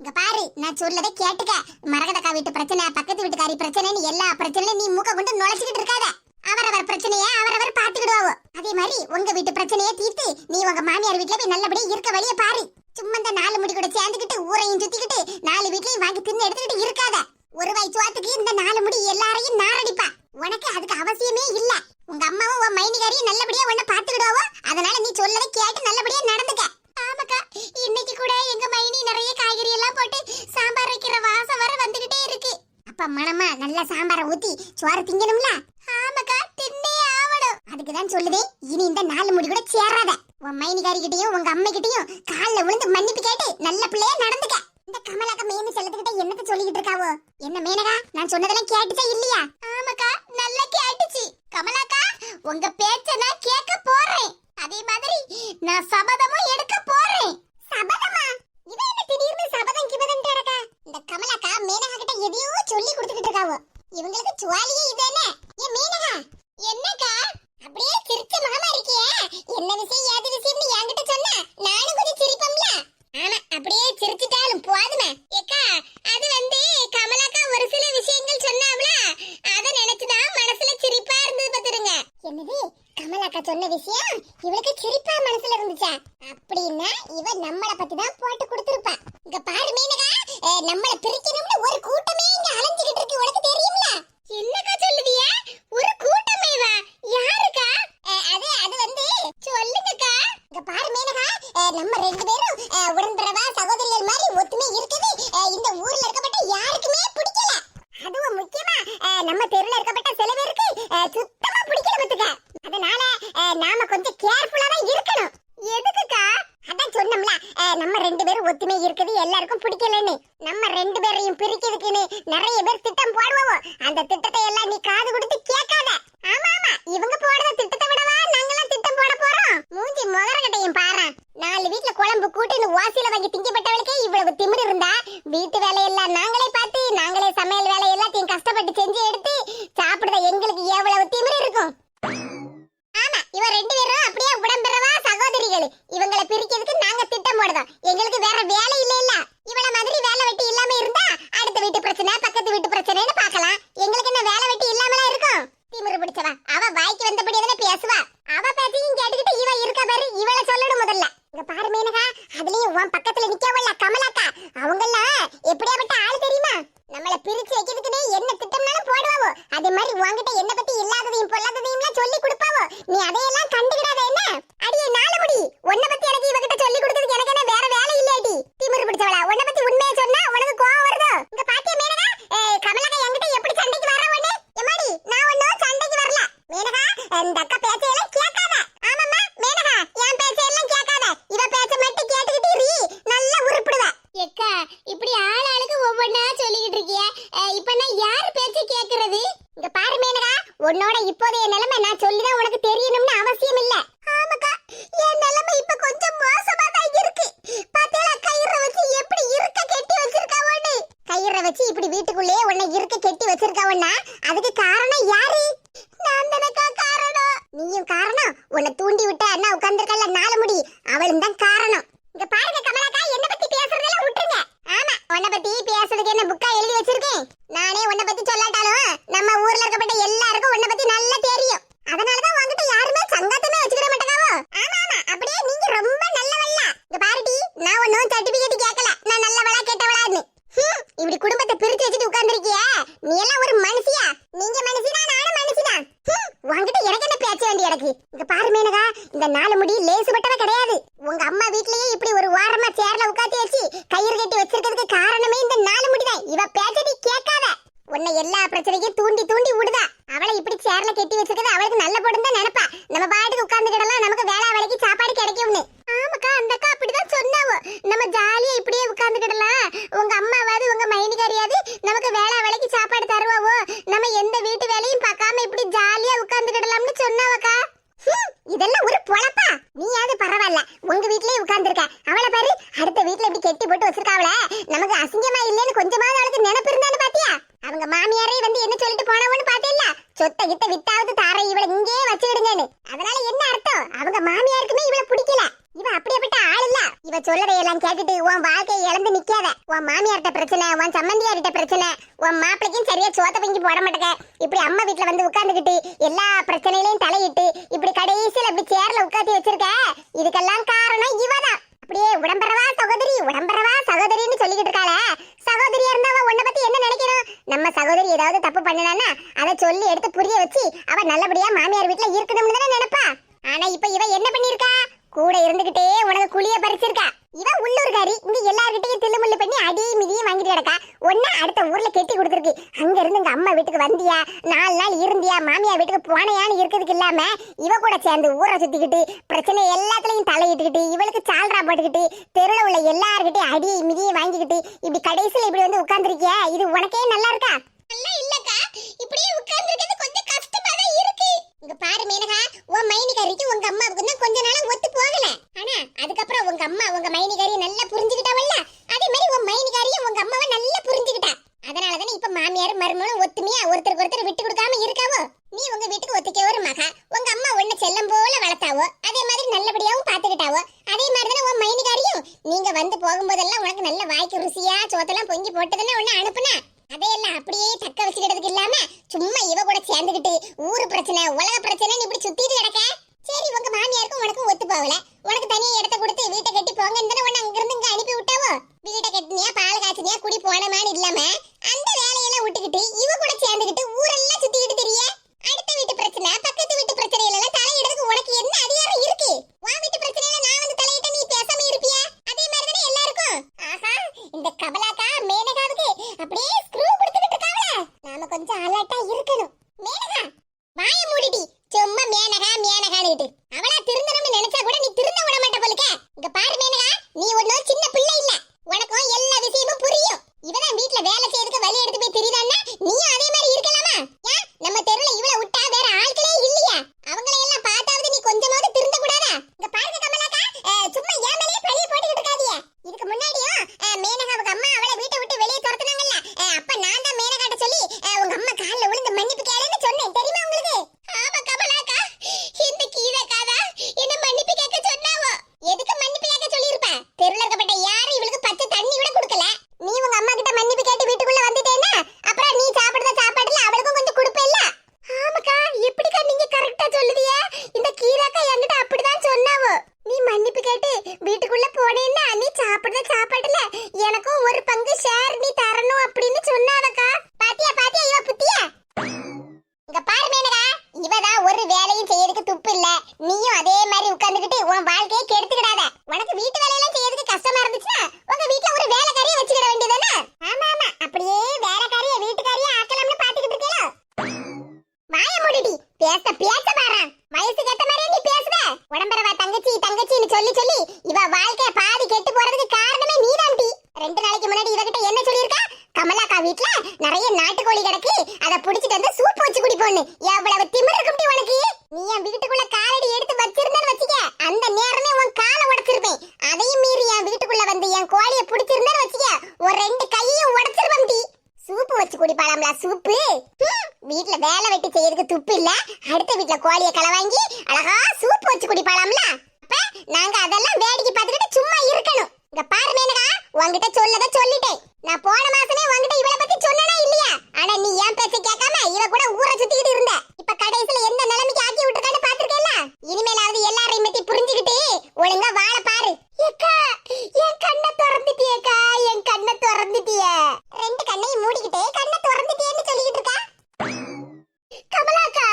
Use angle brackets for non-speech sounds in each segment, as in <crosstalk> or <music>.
இங்க பாரு நான் சொல்லதை கேட்டுக்க. மரகதக்கா வீட்டு பிரச்சனை பக்கத்து வீட்டுக்காரி பிரச்சனைன்னு எல்லா பிரச்சனையும் நீ மூக்க கொண்டு நுழைச்சிக்கிட்டு இருக்காத. அவரவர் பிரச்சனைய அவரவர் பாத்துக்கிடுவாவோ அதே மாதிரி உங்க வீட்டு பிரச்சனையை தீர்த்து நீ உங்க மாமியார் வீட்டுல போய் நல்லபடியா இருக்க வழிய பாரு. சும்மா இந்த நாலு முடி கூட சேர்ந்துக்கிட்டு ஊரையும் சுத்திக்கிட்டு நாலு வீட்லயும் வாங்கி தின்னு எடுத்துக்கிட்டு இருக்காத. ஒரு வயசு சோத்துக்கு இந்த நாலு முடி எல்லாரையும் நாரடிப்பா. உனக்கு அதுக்கு அவசியமே இல்ல. உங்க அம்மாவும் உன் மைனிகாரியும் நல்லபடியா உன்ன பாத்துக்கிடுவாவோ அதனால நீ சொல்லதை கேட்டு மனமா நல்லா சாம்பார ஊத்தி சோறு திங்கணும்ல? ஆமாக்கா தின்னே ஆவணும். அதுக்கு தான் சொல்லுதே இனி இந்த நாலு முடி கூட சேராத. உன் மைனிகாரி கிட்டயும் உங்க அம்மை கிட்டயும் கால்ல விழுந்து மன்னிப்பு கேட்டு நல்ல பிள்ளையா நடந்துக்க. இந்த கமலாக்க மேனு செல்லத்துக்கிட்ட என்னத்த சொல்லிக்கிட்டு இருக்காவோ? என்ன மேனகா நான் சொன்னதெல்லாம் கேட்டுச்சா இல்லையா? ஆமாக்கா நல்லா கேட்டுச்சு. கமலாக்கா உங்க பேச்ச நான் கேட்க போறேன். அதே மாதிரி நான் சபதமும் எடுக்க போறேன் சபதமா இவ என்ன திடீர்னு சபதம் கிபதம் கிடக்கா இந்த கமலாக்கா மேனகா கிட்ட எதையோ சொல்லி கொடுத்துக்கிட்டு இருக்காவோ இவங்களுக்கு சுவாலியே இது என்ன ஏ மேனகா என்னக்கா அப்படியே சிரிச்ச மாமா இருக்கியே என்ன விஷயம் ஏது விஷயம்னு என்கிட்ட சொன்னா நானும் கொஞ்சம் சிரிப்போம்ல ஆனா அப்படியே சிரிச்சிட்டாலும் போதுமே ஏக்கா அது வந்து கமலாக்கா ஒரு சில விஷயங்கள் சொன்னாவல அத நினைச்சுதான் மனசுல சிரிப்பா இருந்தது பாத்துருங்க என்னது கமலாக்கா சொன்ன விஷயம் இவளுக்கு சிரிப்பா மனசுல இருந்துச்சா? அப்படின்னா இவ நம்மள பத்தி தான் போட்டு கொடுத்துருப்பா. இங்க பாரு மீனகா நம்மள பிரிக்கணும்னு ஒரு கூட்டமே இங்க அலைஞ்சுகிட்டு இருக்கு. உனக்கு தெரியும்ல? என்னக்கா சொல்லுதிய? ஒரு கூட்டமே வா. யாருக்கா? அது அது வந்து சொல்லுங்கக்கா. இங்க பாரு மீனகா அஹ், நம்ம ரெண்டு பேரும் உடன்பிறவா சகோதரிகள் மாதிரி ஒத்துமை இருக்குது. இந்த ஊர்ல இருக்கப்பட்ட யாருக்குமே பிடிக்கல. அதுவும் முக்கியமா நம்ம தெருல இருக்கப்பட்ட சில பேருக்கு அஹ், சுத்தமா பிடிக்கல பத்துக்க அதனால அஹ், நாம கொஞ்சம் கேர்ஃபுல்லா தான் இருக்கணும் எதுக்குக்கா அதான் சொன்னோம்ல அஹ், நம்ம ரெண்டு பேரும் ஒத்துமை இருக்குது எல்லாருக்கும் பிடிக்கலன்னு நம்ம ரெண்டு பேரையும் பிரிக்கிறதுக்குன்னு நிறைய பேர் திட்டம் போடுவோம் அந்த திட்டத்தை எல்லாம் நீ காது கொடுத்து கேட்காத ஆமா ஆமா இவங்க போடுற திட்டத்தை விடவா நாங்கெல்லாம் திட்டம் போட போறோம் மூஞ்சி முகரகட்டையும் பாரு நாலு வீட்ல குழம்பு கூட்டின்னு வாசியில வாங்கி திங்கப்பட்டவளுக்கே இவ்வளவு திமிரு இருந்தா வீட்டு வேலையெல்லாம் நாங்களே பார்த்து நாங்களே சமையல் வேலை எல்லாத்தையும் கஷ்டப்பட்டு செஞ்சு எடுத்து சாப்பிடுற எங்களுக்கு எவ்வளவு திமிரு இருக்கும்? ஆமா இவ ரெண்டு பேரும் அப்படியே உடம்பெறவா சகோதரிகள். இவங்களை பிரிக்கிறதுக்கு நாங்க திட்டம் போடுதோம் எங்களுக்கு வேற வேலை இல்ல இல்ல இவள மாதிரி வேலை வெட்டி இல்லாம இருந்தா அடுத்த வீட்டு பிரச்சனை பக்கத்து வீட்டு பிரச்சனைன்னு பார்க்கலாம். எங்களுக்கு என்ன வேலை வெட்டி இல்லாமலாம் இருக்கும்? திமிரு பிடிச்சவா. அவ வாய்க்கு வந்தபடி எதனா பேசுவா. அவ பேச்சையும் கேட்டுக்கிட்டு இவ இருக்க பாரு இவளை சொல்லணும் முதல்ல. இங்க பாரு மீனகா அதுலயும் உன் பக்கத்துல நிக்கவல்ல கமலாக்கா. அவங்கள எப்படியாப்பட்ட ஆளு தெரியுமா நம்மள பிரிச்சு வைக்கிறதுக்குனே என்ன திட்டம்னாலும் போடுவாவோ அதே மாதிரி உன்கிட்ட என்ன பத்தி இல்லாததையும் பொல்லாததையும் சொல்லி கொடுப்பாவோ நீ அதையெல்லாம் கண்டுக்கிடாத என்ன அடியே நாலு முடி உன்னை பத்தி எனக்கு இவகிட்ட சொல்லி கொடுத்ததுக்கு எனக்கு என்ன வேற வேலை இல்லையாடி திமிரு பிடிச்சவளா உன்னை பத்தி உண்மையை சொன்னா உனக்கு கோவம் வருதோ இங்க பாத்தியா மேனகா ஏய், கமலக்கா என்கிட்ட எப்படி சண்டைக்கு வர ஒண்ணு எம்மாடி நான் ஒன்னும் சண்டைக்கு வரல மேனகா இந்த அக்கா பேச்சையெல்லாம் கேட்காத ஆமாம்மா மேனகா என் பேச்சையெல்லாம் கேட்காத இவ பேச்ச மட்டும் கேட்டுக்கிட்டு இரு நல்லா உருப்பிடுவ எக்கா இப்படி ஆள் ஆளுக்கு ஒவ்வொன்னா சொல்லிக்கிட்டு இருக்கிய இப்ப நான் யார் பேச்ச கேக்குறது இங்க பாரு மேனகா உன்னோட இப்போதைய நிலைமை நான் சொல்லிதான் உனக்கு தெரியணும்னு அவசியம் இல்ல ஆமாக்கா என் நிலைமை இப்ப கொஞ்சம் மோசமா தான் இருக்கு பாத்தீங்களா கயிறை வச்சு எப்படி இருக்க கெட்டி வச்சிருக்காவோன்னு கயிறை வச்சு இப்படி வீட்டுக்குள்ளேயே உன்னை இருக்க கெட்டி வச்சிருக்காவன்னா அதுக்கு காரணம் யாரு நான் தானக்கா காரணம் நீயும் காரணம் உன்னை தூண்டி விட்ட அண்ணா உட்கார்ந்துருக்கல நாலு முடி. அவளும் தான் காரணம். இங்க பாருங்க கமலாக்கா என்ன பத்தி பேசுறதெல்லாம் விட்டுருங்க. ஆமா உன்னை பத்தி பேசுறதுக்கு என்ன புக்கா எழுதி வச்சிருக்கேன்? நானே உன்னை பத்தி சொல்லாட்டாலும் நம்ம ஊர்ல இருக்கப்பட்ட எல்லா உன்னை பத்தி நல்லா தெரியும் அதனாலதான் உன்கிட்ட யாருமே சங்காத்தமே வச்சுக்கிற மாட்டேங்காவோ ஆமா ஆமா அப்படியே நீங்க ரொம்ப நல்லவல்ல இங்க பாருடி நான் ஒன்னும் சர்டிபிகேட் கேட்கல நான் நல்லவளா கெட்டவளான்னு ஹம், இப்படி குடும்பத்தை பிரிச்சு வச்சுட்டு உட்கார்ந்திருக்கிய நீ எல்லாம் ஒரு மனுஷியா நீங்க மனுஷினா நானும் மனுஷிதான் ஹம், உன்கிட்ட எனக்கு என்ன எனக்கு. இங்க பாரு மேனகா இந்த நாலு முடி லேசுபட்டவ கிடையாது. உங்க அம்மா வீட்லயே இப்படி ஒரு ஓரமா சேர்ல உட்காந்து வச்சு கயிறு கட்டி வச்சிருக்கிறதுக்கு காரணமே இந்த நாலு முடிதான். இவ பேச்சடி கேட்காத. உன்னை எல்லா பிரச்சனைக்கும் தூண்டி தூண்டி விடுதா. அவளை இப்படி சேர்ல கட்டி வச்சிருக்கிறது அவளுக்கு நல்ல போடும் தான் நினைப்பா. நம்ம பாட்டுக்கு உட்கார்ந்துக்கிடலாம் நமக்கு வேலை வேலைக்கு சாப்பாடு கிடைக்கும்னு ஆமாக்கா அந்த அக்கா அப்படிதான் சொன்னாவோ. நம்ம ஜாலியா இப்படியே உட்கார்ந்து கிடலாம் உங்க அம்மாவாது உங்க மைனிகாரியாவது நமக்கு வேலை வேலைக்கு சாப்பாடு தருவாவோ. நம்ம எந்த வீட்டு வேலையும் பார்க்காம இப்படி ஜாலியா உட்கார்ந்துக்கிடலாம்னு சொன்னாவக்கா ஹம், இதெல்லாம் ஒரு பொழப்பா நீயாவது பரவாயில்ல உங்க வீட்லயே உட்கார்ந்திருக்க அவளை பாரு அடுத்த வீட்ல இப்படி கெட்டி போட்டு வச்சிருக்காவல நமக்கு அசிங்கமா இல்லைன்னு கொஞ்சமாவது அவளுக்கு நினைப்பு இருந்தான்னு பாத்தியா அவங்க மாமியாரே வந்து என்ன சொல்லிட்டு போனவன்னு பாத்தீல்ல சொத்தை கிட்ட வித்தாவது தார இவளை இங்கேயே வச்சுடுங்கன்னு அதனால என்ன அர்த்தம் அவங்க மாமியாருக்குமே இவளை பிடிக்கல இவ அப்படியேப்பட்ட ஆள் இல்ல இவ சொல்லதையெல்லாம் கேட்டுட்டு உன் வாழ்க்கையை இழந்து நிக்காத உன் மாமியார்ட்ட பிரச்சனை உன் சம்மந்தியார்ட்ட பிரச்சனை உன் மாப்பிளைக்கும் சரியா சோத்த பிங்கி போட மாட்டேங்க. இப்படி அம்மா வீட்டுல வந்து உட்கார்ந்துகிட்டு எல்லா பிரச்சனையிலையும் தலையிட்டு இப்படி கடைசியில இப்படி சேர்ல உட்காந்து வச்சிருக்க. இதுக்கெல்லாம் காரணம் இவதான். அப்படியே உடம்பரவா சகோதரி உடம்பரவா சகோதரின்னு சொல்லிக்கிட்டு இருக்காள. சகோதரியா இருந்தா அவ உன்னை பத்தி என்ன நினைக்கணும்? நம்ம சகோதரி ஏதாவது தப்பு பண்ணனானா அதை சொல்லி எடுத்து புரிய வச்சு அவ நல்லபடியா மாமியார் வீட்டுல இருக்கணும்னு தானே நினைப்பா. ஆனா இப்ப இவ என்ன பண்ணிருக்கா கூட இருந்துகிட்டே உனக்கு குழிய பறிச்சிருக்கா. இவ உள்ளூர்காரி இங்க எல்லார்கிட்டயும் தில்லுமுள்ளு பண்ணி அடியும் மிதியும் வாங்கிட்டு கிடக்கா. ஒன்னா அடுத்த ஊர்ல கெட்டி கொடுத்துருக்கு. அங்க இருந்து எங்க அம்மா வீட்டுக்கு வந்தியா? நாலு நாள் இருந்தியா? மாமியார் வீட்டுக்கு போனையான்னு இருக்கிறதுக்கு இல்லாம இவ கூட சேர்ந்து ஊரை சுத்திக்கிட்டு பிரச்சனை எல்லாத்துலயும் தலையிட்டுக்கிட்டு இவளுக்கு சால்ரா போட்டுக்கிட்டு தெருவில் உள்ள எல்லார்கிட்டயும் அடியும் மிதியும் வாங்கிக்கிட்டு இப்படி கடைசியில இப்படி வந்து உட்கார்ந்துருக்கிய? இது உனக்கே நல்லா இருக்கா? நல்லா இல்லக்கா. இப்படியே உட்கார்ந்துருக்கிறது கொஞ்சம் கஷ்டமா தான் இருக்கு. இங்க பாரு மேனகா உன் மைனிகாரிக்கு உங்க அம்மாவுக்கு கொஞ்ச நாள் ஒத்து போகல ஆனா அதுக்கப்புறம் உங்க அம்மா உங்க மைனிகாரி நல்லா புரிஞ்சுக்கிட்டாவல்ல அதே மாதிரி உன் மைனிகாரியும் உங்க அம்மாவை நல்லா புரிஞ்சுக்கிட்டா அதனால தானே இப்ப மாமியார் மருமகளும் ஒத்துமையா ஒருத்தருக்கு ஒருத்தர் விட்டு கொடுக்காம இருக்காவோ நீ உங்க வீட்டுக்கு ஒத்துக்க ஒரு மகா உங்க அம்மா உன்னை செல்லம் போல வளர்த்தாவோ அதே மாதிரி நல்லபடியாவும் பாத்துக்கிட்டாவோ அதே மாதிரி தானே உன் மைனிகாரியும் நீங்க வந்து போகும்போதெல்லாம் உனக்கு நல்ல வாய்க்கு ருசியா சோத்தெல்லாம் பொங்கி போட்டு தானே உன்னை அனுப்புனா அதையெல்லாம் அப்படியே தக்க வச்சுக்கிட்டதுக்கு இல்லாம சும்மா இவ கூட சேர்ந்துக்கிட்டு ஊரு பிரச்சனை உலக இப்படி சுத்திட்டு கிடக்க? சரி உங்க மாமியாருக்கும் உனக்கும் ஒத்து போகல. உனக்கு தனியா இடத்த கொடுத்து வீட்டை கட்டி போங்கன்னு தானே உன்னை அங்கிருந்து இங்க அனுப்பி விட்டாவோ? வீட்டை கட்டினியா பால் காய்ச்சினியா குடி போனமான்னு இல்லாம அந்த வேலையெல்லாம் விட்டுக்கிட்டு இவ கூட சேர்ந்துக்கிட்டு ஊரெல்லாம் சுத்திக்கிட்டு தெரிய? அடுத்த வீட்டு பிரச்சனை பக்கத்து வீட்டு பிரச்சனையில எல்லாம் தலையிடறதுக்கு உனக்கு என்ன அதிகாரம் இருக்கு? உன் வீட்டு பிரச்சனையில நான் வந்து தலையிட்ட நீ பேசாம இருப்பியா? அதே மாதிரி தானே எல்லாருக்கும். ஆஹா இந்த கமலாக்கா மேனகாவுக்கு அப்படியே ஸ்க்ரூ கொடுத்துக்கிட்டு இருக்காவல நாம கொஞ்சம் அலர்ட்டா இருக்கணும். மேனகா வாய மூடிடி. சும்மா மேனகா மேனகான்னு அவளா திருந்தணும்னு நினைச்சா கூட நீ திருந்த விட மாட்ட போலுக்க. இங்க பாரு மேனகா நீ ஒன்னும் சின்ன பிள்ளை இல்ல. உனக்கும் எல்லா விஷயமும் புரியும். இவதான் வீட்ல வேலை செய்யறதுக்கு வழி எடுத்து போய் தெரியுதான்னா நீயும் அதே மாதிரி இருக்கலாமா? ஏன் நம்ம தெருல இவள விட்டா வேற ஆட்களே இல்லையா? அவங்கள எல்லாம் பார்த்தாவது நீ கொஞ்சமாவது திருந்த கூடாதா இங்க பாருங்க கமலாக்கா. சும்மா ஏன் மேலேயே பழிய போட்டுக்கிட்டு இருக்காதீங்க. இதுக்கு முன்னாடியும் மேனகாவுக்கு அம்மா அவளை வீட்டை விட்டு வெளியே துரத்துனாங்கல்ல. அப்ப நான் தான் மேனகாட்ட சொல்லி உங்க அம்மா கால்ல விழுந்து மன்னிப்பு கேளுன்னு சொன்னேன் தெரியுமா உங்களுக்கு ஆமா கமலாக்கா இந்த கீதக்காதா என்ன மன்னிப்பு கேட்க சொன்னாவோ எதுக்கு மன்னிப்பு கேட்க சொல்லியிருப்ப தெருல இருக்கப்பட்ட யாரும் இவளுக்கு பச்சை தண்ணி கூட கொடுக்கல நீ உங்க அம்மா கிட்ட மன்னிப்பு கேட்டு வீட்டுக்குள்ள வந்துட்டேன்னா அப்புறம் நீ சாப்பிடுற சாப்பாடுல அவளுக்கும் கொஞ்சம் கொடுப்பேல்ல ஆமாக்கா எப்படிக்கா நீங்க கரெக்டா சொல்லுவிய இந்த கீராக்கா என்கிட்ட அப்படிதான் சொன்னாவோ நீ மன்னிப்பு கேட்டு வீட்டுக்குள்ள போனேன்னா நீ சாப்பிடுற சாப்பாடுல எனக்கும் ஒரு பங்கு ஷேர் நீ தரணும் அப்படின்னு சொன்னாவக்கா பாத்தியா பாத்தியா இவ புத்தியா இங்க பாரு மேனகா இவதான் ஒரு வேலையும் செய்யறதுக்கு துப்பு இல்ல நீயும் அதே மாதிரி உட்கார்ந்துகிட்டு உன் வாழ்க்கையை கெடுத்துக்கிடாத உனக்கு வீட்டு வேலையெல்லாம் செய்யறதுக்கு கஷ்டமா இருந்துச்சுன்னா உங்க வீட்ல ஒரு வேலைக்காரியை வச்சுக்கிட வேண்டியதானே ஆமா ஆமா அப்படியே வேலைக்காரிய வீட்டுக்காரியா ஆக்கலாம்னு பாத்துக்கிட்டு இருக்கீங்களோ வாய மூடிடி பேச பேச பாரு வயசுக்கு ஏத்த மாதிரியே நீ பேசுற உடம்பரவா தங்கச்சி தங்கச்சின்னு சொல்லி சொல்லி இவ வாழ்க்கை பாதி கெட்டு போறதுக்கு காரணமே நீதான்டி ரெண்டு நாளைக்கு முன்னாடி இவகிட்ட என்ன சொல்லியிருக்கா கமலாக்கா வீட்ல நிறைய நாட்டுக்கோழி கிடக்கு அத புடிச்சிட்டு வந்து சூப் வச்சு குடிப்போன்னு. எவ்வளவு திமிர இருக்கும்டி உனக்கு? நீ என் வீட்டுக்குள்ள காலடி எடுத்து வச்சிருந்தேன்னு வச்சுக்க. அந்த நேரமே உன் காலை உடைச்சிருப்பேன். அதையும் மீறி என் வீட்டுக்குள்ள வந்து என் கோழிய புடிச்சிருந்தேன்னு வச்சுக்க. ஒரு ரெண்டு கையையும் உடைச்சிருப்பேன்டி சூப்பு வச்சு குடிப்பாளாம்ல சூப்பு? வீட்ல வேலை வெட்டி செய்யறதுக்கு துப்பு இல்ல. அடுத்த வீட்ல கோழிய களை வாங்கி அழகா சூப்பு வச்சு குடிப்பாளாம்ல அப்ப நாங்க அதெல்லாம் வேடிக்கை பார்த்துக்கிட்டு சும்மா இருக்கணும் இங்க பாரு மேனகா உன்கிட்ட சொல்லத சொல்லிட்டேன் நான் போன மாசமே உன்கிட்ட இவள பத்தி சொன்னனா இல்லையா ஆனா நீ ஏன் பேச்ச கேட்காம இவ கூட ஊரை சுத்திக்கிட்டு இருந்த இப்ப கடைசில எந்த நிலைமைக்கு ஆக்கி விட்டுருக்கான்னு பாத்துருக்கேல்ல இனிமேலாவது எல்லாரையும் பத்தி புரிஞ்சுக்கிட்டு ஒழுங்கா வாழ பாரு ஏக்கா என் கண்ணை திறந்துட்டியேக்கா என் கண்ணை திறந்துட்டிய ரெண்டு கண்ணையும் மூடிக்கிட்டே கண்ணை திறந்துட்டியேன்னு சொல்லிக்கிட்டு இருக்கா கமலாக்கா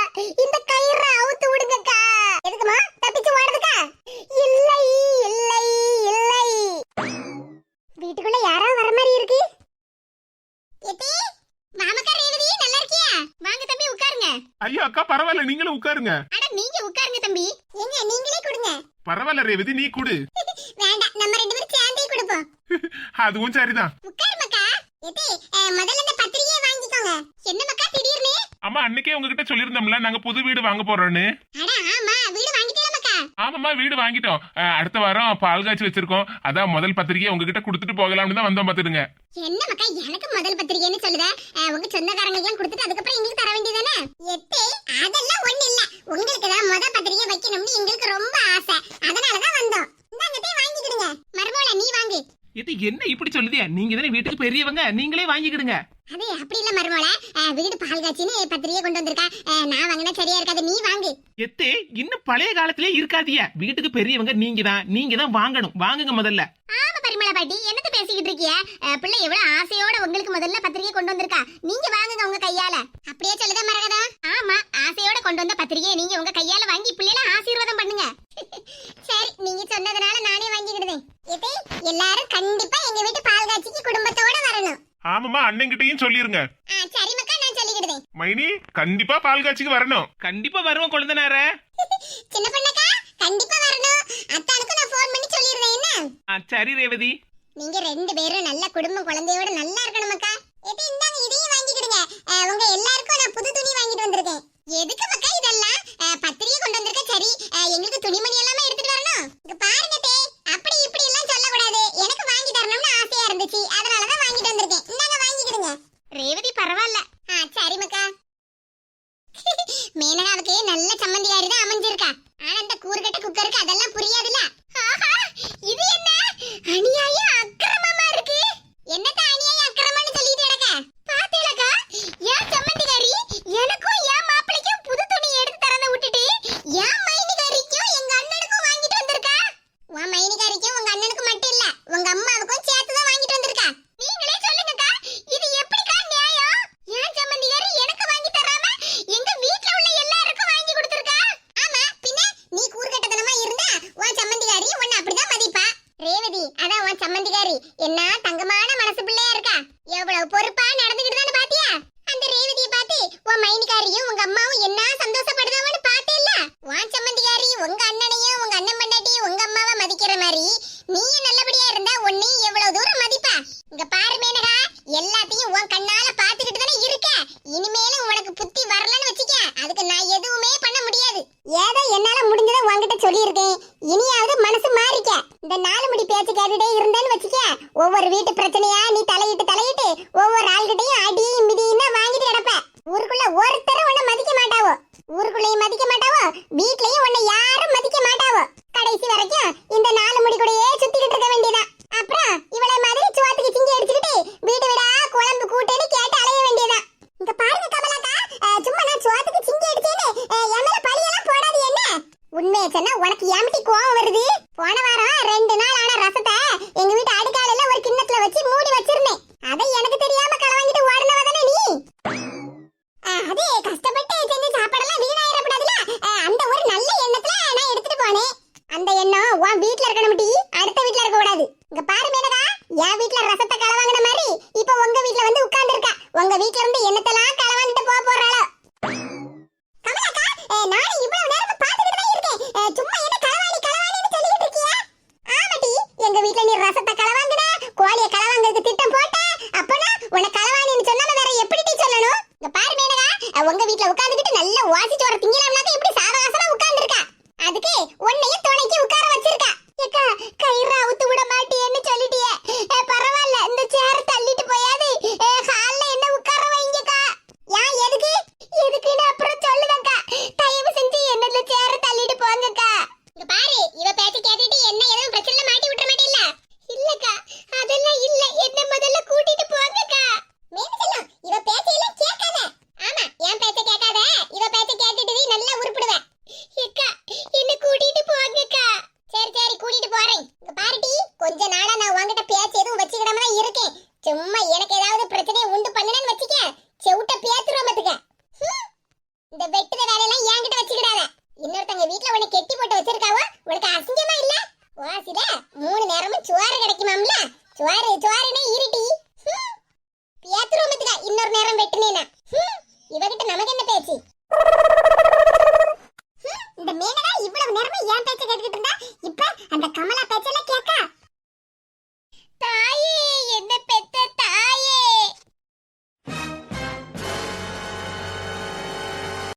இந்த கயிறை அவுத்து விடுங்கக்கா எதுக்குமா தப்பிச்சு ஓடுறதுக்கா இல்லை இல்லை இல்லை வீட்டுக்குள்ள யாரோ வர மாதிரி இருக்கு எத்தே மாமக்கா ரேவதி நல்லா இருக்கியா வாங்க தம்பி உட்காருங்க ஐயோ அக்கா பரவாயில்ல அட நீங்க உட்காருங்க தம்பி. ஏங்க நீங்களே கொடுங்க. பரவாயில்ல ரேவதி நீ குடு. <laughs> வேண்டாம் நம்ம ரெண்டு பேரும் சேர்ந்தே கொடுப்போம். <laughs> அதுவும் சரிதான். உட்காரு மக்கா. அஹ், முதல்ல இந்த பத்திரிகையை வாங்கிக்கோங்க. என்ன மக்கா திடீர்னு? அம்மா அன்னைக்கே உங்ககிட்ட சொல்லியிருந்தோம்ல நாங்க புது வீடு வாங்க போறோம்னு. அட ஆமாம்மா வீடு வாங்கிட்டோம். அடுத்த வாரம் பால் காய்ச்சி வச்சிருக்கோம். அதான் முதல் பத்திரிகையை உங்ககிட்ட கொடுத்துட்டு போகலாம்னு தான் வந்தோம் பாத்துடுங்க என்ன மக்கா எனக்கு முதல் பத்திரிகைன்னு சொல்லுத? உங்க சொந்தக்காரங்க எல்லாம் கொடுத்துட்டு அதுக்கப்புறம் எங்களுக்கு தர வேண்டியதானே எப்பே அதெல்லாம் ஒண்ணு இல்ல. உங்களுக்கு தான் முதல் பத்திரிகை வைக்கணும்னு எங்களுக்கு ரொம்ப ஆசை. அதனாலதான் வந்தோம். இந்தாங்க வாங்கிக்கிடுங்க. மர்மோல நீ வாங்கு. இது என்ன இப்படி சொல்லுதியா? நீங்க தானே வீட்டுக்கு பெரியவங்க. நீங்களே வாங்கிக்கிடுங்க. அது அப்படி இல்ல மருமோல வீடு பால் காய்ச்சின்னு பத்திரிகை கொண்டு வந்திருக்கா. நான் வாங்கினா சரியா இருக்காது. நீ வாங்கு. எத்து இன்னும் பழைய காலத்திலே இருக்காதியா வீட்டுக்கு பெரியவங்க நீங்க தான் நீங்க தான் வாங்கணும். வாங்குங்க முதல்ல. ஆமா பரிமள பாட்டி. என்னத்த பேசிக்கிட்டு இருக்கிய? பிள்ளை எவ்வளவு ஆசையோட உங்களுக்கு முதல்ல பத்திரிகை கொண்டு வந்திருக்கா. நீங்க வாங்குங்க உங்க கையால. அப்படியே சொல்லுங்க மரகதா? ஆமா ஆசையோட கொண்டு வந்த பத்திரிகையை நீங்க உங்க கையால வாங்கி பிள்ளைல ஆசீர்வாதம் பண்ணுங்க. சரி நீங்க சொன்னதுனால நானே வாங்கிக்கிடுதேன். எல்லாரும் கண்டிப்பா எங்க வீட்டு பால் காய்ச்சிக்கு குடும்பத்தோட ஆமாமா அண்ணன்கிட்டயும் சொல்லிருங்க. சரி மக்கா நான் சொல்லிக்கிடுதேன். மைனி கண்டிப்பா பால் காட்சிக்கு வரணும். கண்டிப்பா வருவோம் கொழுந்தனார. <laughs> சின்ன பொண்ணக்கா கண்டிப்பா வரணும். அத்தானுக்கு நான் ஃபோன் பண்ணி சொல்லிடுறேன் என்ன? ஆ, சரி ரேவதி. நீங்க ரெண்டு பேரும் நல்ல குடும்ப குழந்தையோட நல்லா இருக்கணும் மக்கா. எது இந்தாங்க இதையும் வாங்கிக்கிடுங்க. அஹ், உங்க எல்லாருக்கும் நான் புது துணி வாங்கிட்டு வந்திருக்கேன். எதுக்கு மக்கா இதெல்லாம்? அஹ், பத்திரிகை கொண்டு வந்திருக்க சரி. அஹ், எங்களுக்கு துணிமணி எல்லாமே எடுத்துட்டு வரணும். இங்க பாருங்க தே. huerta வீட்டுல உன்னை கெட்டி போட்டு வச்சிருக்காவோ? உனக்கு அசிங்கமா இல்ல? ஓசில மூணு நேரமும் சுவாறு கிடைக்குமாம்ல? சுவாறு சுவாருன்னு இரு.